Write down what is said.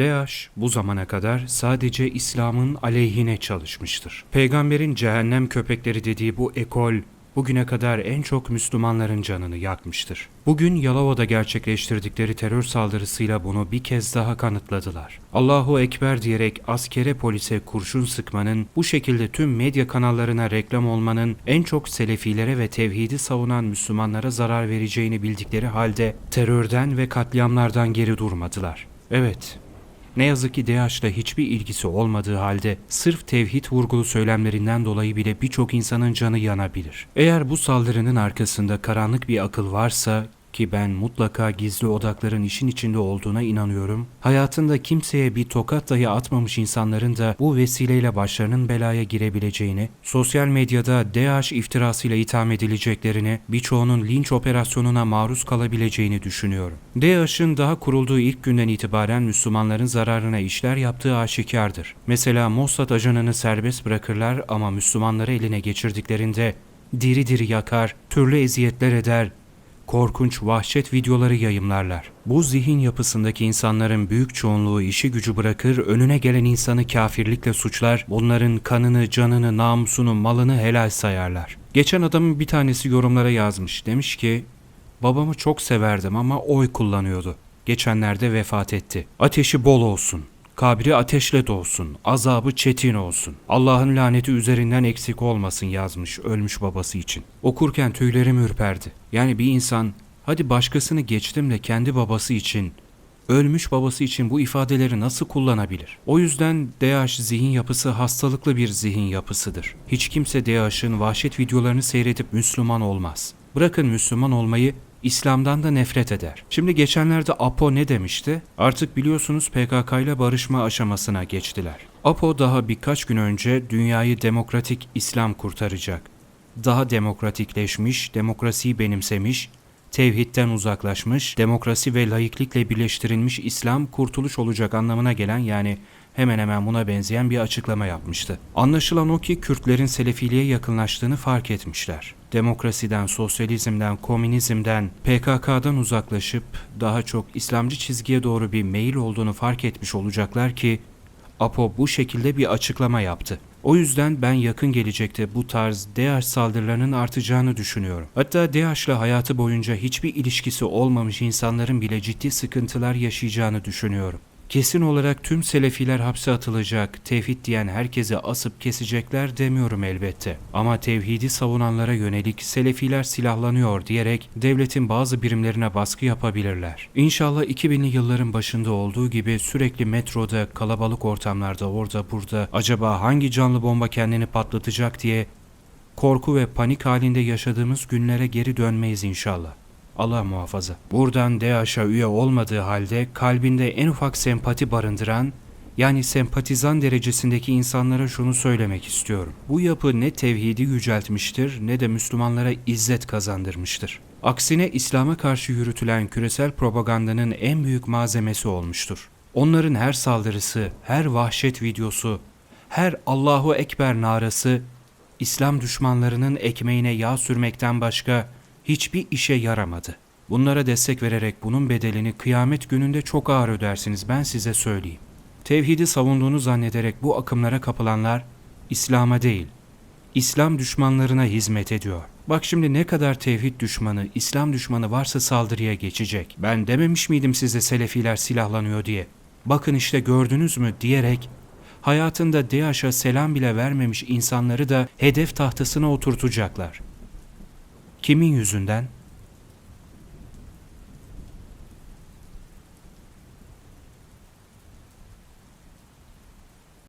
DAEŞ bu zamana kadar sadece İslam'ın aleyhine çalışmıştır. Peygamberin cehennem köpekleri dediği bu ekol bugüne kadar en çok Müslümanların canını yakmıştır. Bugün Yalova'da gerçekleştirdikleri terör saldırısıyla bunu bir kez daha kanıtladılar. Allahu Ekber diyerek askere polise kurşun sıkmanın, bu şekilde tüm medya kanallarına reklam olmanın en çok selefilere ve tevhidi savunan Müslümanlara zarar vereceğini bildikleri halde terörden ve katliamlardan geri durmadılar. Evet, ne yazık ki DAEŞ'la hiçbir ilgisi olmadığı halde sırf tevhid vurgulu söylemlerinden dolayı bile birçok insanın canı yanabilir. Eğer bu saldırının arkasında karanlık bir akıl varsa ki ben mutlaka gizli odakların işin içinde olduğuna inanıyorum. Hayatında kimseye bir tokat dahi atmamış insanların da bu vesileyle başlarının belaya girebileceğini, sosyal medyada DAEŞ iftirasıyla itham edileceklerini, birçoğunun linç operasyonuna maruz kalabileceğini düşünüyorum. DAEŞ'in daha kurulduğu ilk günden itibaren Müslümanların zararına işler yaptığı aşikardır. Mesela Mossad ajanını serbest bırakırlar ama Müslümanları eline geçirdiklerinde diri diri yakar, türlü eziyetler eder, korkunç vahşet videoları yayımlarlar. Bu zihin yapısındaki insanların büyük çoğunluğu işi gücü bırakır, önüne gelen insanı kafirlikle suçlar, bunların kanını, canını, namusunu, malını helal sayarlar. Geçen adamın bir tanesi yorumlara yazmış. Demiş ki, babamı çok severdim ama oy kullanıyordu. Geçenlerde vefat etti. Ateşi bol olsun. Kabri ateşle dolsun, azabı çetin olsun. Allah'ın laneti üzerinden eksik olmasın yazmış ölmüş babası için. Okurken tüylerim ürperdi. Yani bir insan hadi başkasını geçtim de kendi babası için, ölmüş babası için bu ifadeleri nasıl kullanabilir? O yüzden DH zihin yapısı hastalıklı bir zihin yapısıdır. Hiç kimse DH'ın vahşet videolarını seyredip Müslüman olmaz. Bırakın Müslüman olmayı İslam'dan da nefret eder. Şimdi geçenlerde Apo ne demişti? Artık biliyorsunuz PKK ile barışma aşamasına geçtiler. Apo daha birkaç gün önce dünyayı demokratik İslam kurtaracak. Daha demokratikleşmiş, demokrasiyi benimsemiş, tevhidden uzaklaşmış, demokrasi ve laiklikle birleştirilmiş İslam kurtuluş olacak anlamına gelen yani hemen hemen buna benzeyen bir açıklama yapmıştı. Anlaşılan o ki Kürtlerin Selefiliğe yakınlaştığını fark etmişler. Demokrasiden, sosyalizmden, komünizmden, PKK'dan uzaklaşıp daha çok İslamcı çizgiye doğru bir meyil olduğunu fark etmiş olacaklar ki Apo bu şekilde bir açıklama yaptı. O yüzden ben yakın gelecekte bu tarz DH saldırılarının artacağını düşünüyorum. Hatta DH'la hayatı boyunca hiçbir ilişkisi olmamış insanların bile ciddi sıkıntılar yaşayacağını düşünüyorum. Kesin olarak tüm Selefiler hapse atılacak, tevhid diyen herkese asıp kesecekler demiyorum elbette. Ama tevhidi savunanlara yönelik Selefiler silahlanıyor diyerek devletin bazı birimlerine baskı yapabilirler. İnşallah 2000'li yılların başında olduğu gibi sürekli metroda, kalabalık ortamlarda orada burada acaba hangi canlı bomba kendini patlatacak diye korku ve panik halinde yaşadığımız günlere geri dönmeyiz inşallah. Allah muhafaza. Buradan DAEŞ'a üye olmadığı halde kalbinde en ufak sempati barındıran yani sempatizan derecesindeki insanlara şunu söylemek istiyorum. Bu yapı ne tevhidi yüceltmiştir ne de Müslümanlara izzet kazandırmıştır. Aksine İslam'a karşı yürütülen küresel propagandanın en büyük malzemesi olmuştur. Onların her saldırısı, her vahşet videosu, her Allahu Ekber narası İslam düşmanlarının ekmeğine yağ sürmekten başka hiçbir işe yaramadı. Bunlara destek vererek bunun bedelini kıyamet gününde çok ağır ödersiniz ben size söyleyeyim. Tevhidi savunduğunu zannederek bu akımlara kapılanlar İslam'a değil, İslam düşmanlarına hizmet ediyor. Bak şimdi ne kadar tevhid düşmanı, İslam düşmanı varsa saldırıya geçecek. Ben dememiş miydim size Selefiler silahlanıyor diye? Bakın işte gördünüz mü diyerek hayatında DAEŞ'a selam bile vermemiş insanları da hedef tahtasına oturtacaklar. Kimin yüzünden?